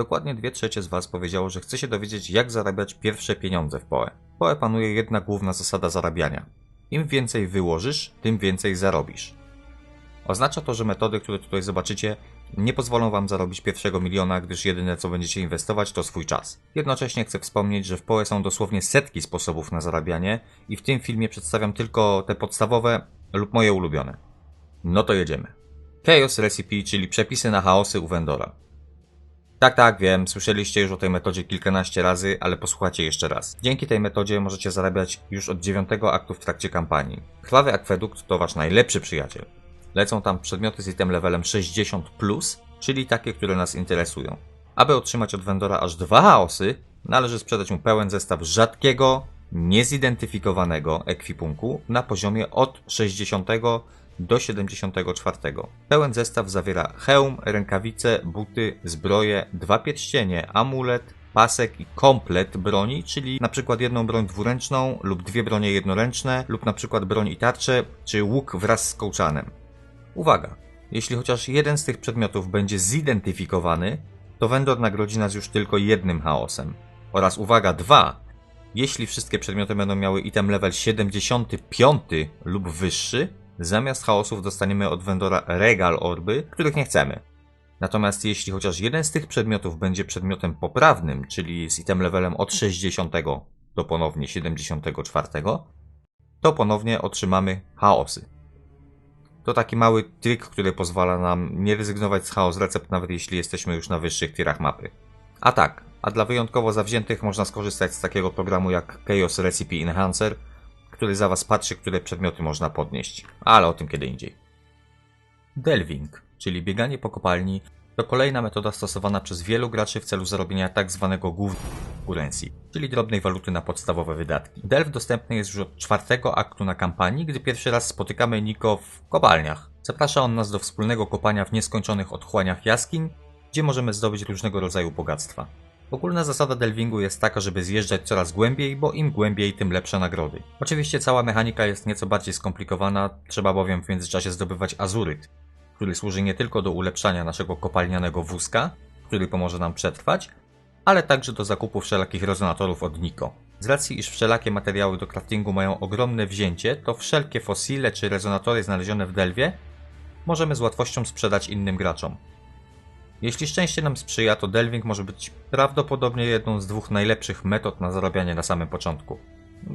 Dokładnie 2 trzecie z Was powiedziało, że chce się dowiedzieć, jak zarabiać pierwsze pieniądze w PoE. W PoE panuje jedna główna zasada zarabiania. Im więcej wyłożysz, tym więcej zarobisz. Oznacza to, że metody, które tutaj zobaczycie, nie pozwolą Wam zarobić pierwszego miliona, gdyż jedyne co będziecie inwestować to swój czas. Jednocześnie chcę wspomnieć, że w PoE są dosłownie setki sposobów na zarabianie i w tym filmie przedstawiam tylko te podstawowe lub moje ulubione. No to jedziemy. Chaos Recipe, czyli przepisy na chaosy u vendora. Tak, tak, wiem, słyszeliście już o tej metodzie kilkanaście razy, ale posłuchajcie jeszcze raz. Dzięki tej metodzie możecie zarabiać już od dziewiątego aktu w trakcie kampanii. Krwawy Akwedukt to wasz najlepszy przyjaciel. Lecą tam przedmioty z item levelem 60+, czyli takie, które nas interesują. Aby otrzymać od vendora aż dwa chaosy, należy sprzedać mu pełen zestaw rzadkiego, niezidentyfikowanego ekwipunku na poziomie od 60 do 74. Pełen zestaw zawiera hełm, rękawice, buty, zbroje, dwa pierścienie, amulet, pasek i komplet broni, czyli na przykład jedną broń dwuręczną lub dwie bronie jednoręczne lub na przykład broń i tarczę, czy łuk wraz z kołczanem. Uwaga! Jeśli chociaż jeden z tych przedmiotów będzie zidentyfikowany, to vendor nagrodzi nas już tylko jednym chaosem. Oraz uwaga, dwa! Jeśli wszystkie przedmioty będą miały item level 75 lub wyższy, zamiast chaosów dostaniemy od vendora regal orby, których nie chcemy. Natomiast jeśli chociaż jeden z tych przedmiotów będzie przedmiotem poprawnym, czyli z item levelem od 60 do ponownie 74, to ponownie otrzymamy chaosy. To taki mały trik, który pozwala nam nie rezygnować z chaos recept, nawet jeśli jesteśmy już na wyższych tierach mapy. A tak, a dla wyjątkowo zawziętych można skorzystać z takiego programu jak Chaos Recipe Enhancer, który za Was patrzy, które przedmioty można podnieść, ale o tym kiedy indziej. Delving, czyli bieganie po kopalni, to kolejna metoda stosowana przez wielu graczy w celu zarobienia tak zwanego głównego kurencji, czyli drobnej waluty na podstawowe wydatki. Delv dostępny jest już od czwartego aktu na kampanii, gdy pierwszy raz spotykamy Niko w kopalniach. Zaprasza on nas do wspólnego kopania w nieskończonych otchłaniach jaskiń, gdzie możemy zdobyć różnego rodzaju bogactwa. Ogólna zasada delvingu jest taka, żeby zjeżdżać coraz głębiej, bo im głębiej, tym lepsze nagrody. Oczywiście cała mechanika jest nieco bardziej skomplikowana, trzeba bowiem w międzyczasie zdobywać azuryt, który służy nie tylko do ulepszania naszego kopalnianego wózka, który pomoże nam przetrwać, ale także do zakupu wszelakich rezonatorów od Niko. Z racji iż wszelakie materiały do craftingu mają ogromne wzięcie, to wszelkie fosile czy rezonatory znalezione w Delwie możemy z łatwością sprzedać innym graczom. Jeśli szczęście nam sprzyja, to delving może być prawdopodobnie jedną z dwóch najlepszych metod na zarabianie na samym początku.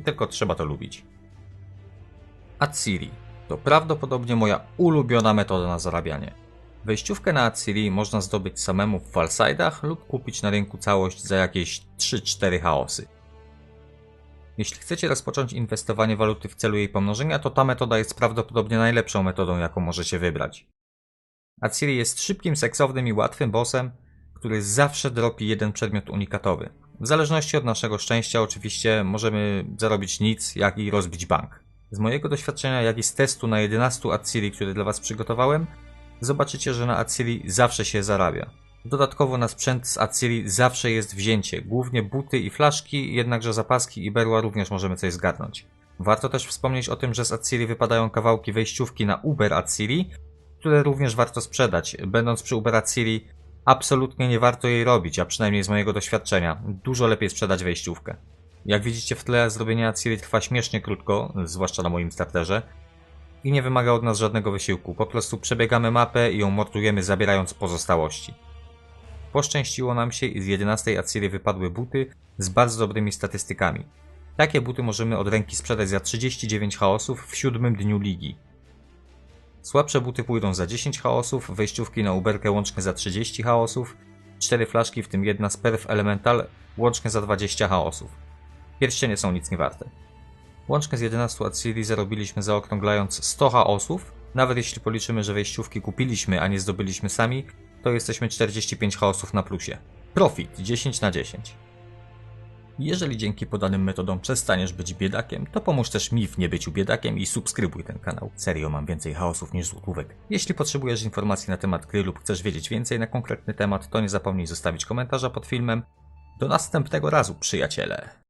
Tylko trzeba to lubić. Atsiri to prawdopodobnie moja ulubiona metoda na zarabianie. Wejściówkę na Atsiri można zdobyć samemu w Falsidach lub kupić na rynku całość za jakieś 3-4 chaosy. Jeśli chcecie rozpocząć inwestowanie waluty w celu jej pomnożenia, to ta metoda jest prawdopodobnie najlepszą metodą, jaką możecie wybrać. Atsiri jest szybkim, seksownym i łatwym bossem, który zawsze dropi jeden przedmiot unikatowy. W zależności od naszego szczęścia oczywiście możemy zarobić nic, jak i rozbić bank. Z mojego doświadczenia, jak i z testu na 11 Atsiri, który dla Was przygotowałem, zobaczycie, że na Atsiri zawsze się zarabia. Dodatkowo na sprzęt z Atsiri zawsze jest wzięcie, głównie buty i flaszki, jednakże zapaski i berła również możemy coś zgarnąć. Warto też wspomnieć o tym, że z Atsiri wypadają kawałki wejściówki na Uber Atsiri, które również warto sprzedać. Będąc przy Uber Atsiri, absolutnie nie warto jej robić, a przynajmniej z mojego doświadczenia. Dużo lepiej sprzedać wejściówkę. Jak widzicie w tle, zrobienie Atsiri trwa śmiesznie krótko, zwłaszcza na moim starterze, i nie wymaga od nas żadnego wysiłku. Po prostu przebiegamy mapę i ją mordujemy, zabierając pozostałości. Poszczęściło nam się i z 11 Atsiri wypadły buty z bardzo dobrymi statystykami. Takie buty możemy od ręki sprzedać za 39 chaosów w siódmym dniu ligi. Słabsze buty pójdą za 10 chaosów, wejściówki na Uberkę łącznie za 30 chaosów, 4 flaszki, w tym jedna z Perf Elemental, łącznie za 20 chaosów. Pierścienie są nic nie warte. Łącznie z 11 Atsiri zarobiliśmy zaokrąglając 100 chaosów, nawet jeśli policzymy, że wejściówki kupiliśmy, a nie zdobyliśmy sami, to jesteśmy 45 chaosów na plusie. Profit 10 na 10. Jeżeli dzięki podanym metodom przestaniesz być biedakiem, to pomóż też mi w niebyciu biedakiem i subskrybuj ten kanał. Serio, mam więcej chaosów niż złotówek. Jeśli potrzebujesz informacji na temat gry lub chcesz wiedzieć więcej na konkretny temat, to nie zapomnij zostawić komentarza pod filmem. Do następnego razu, przyjaciele!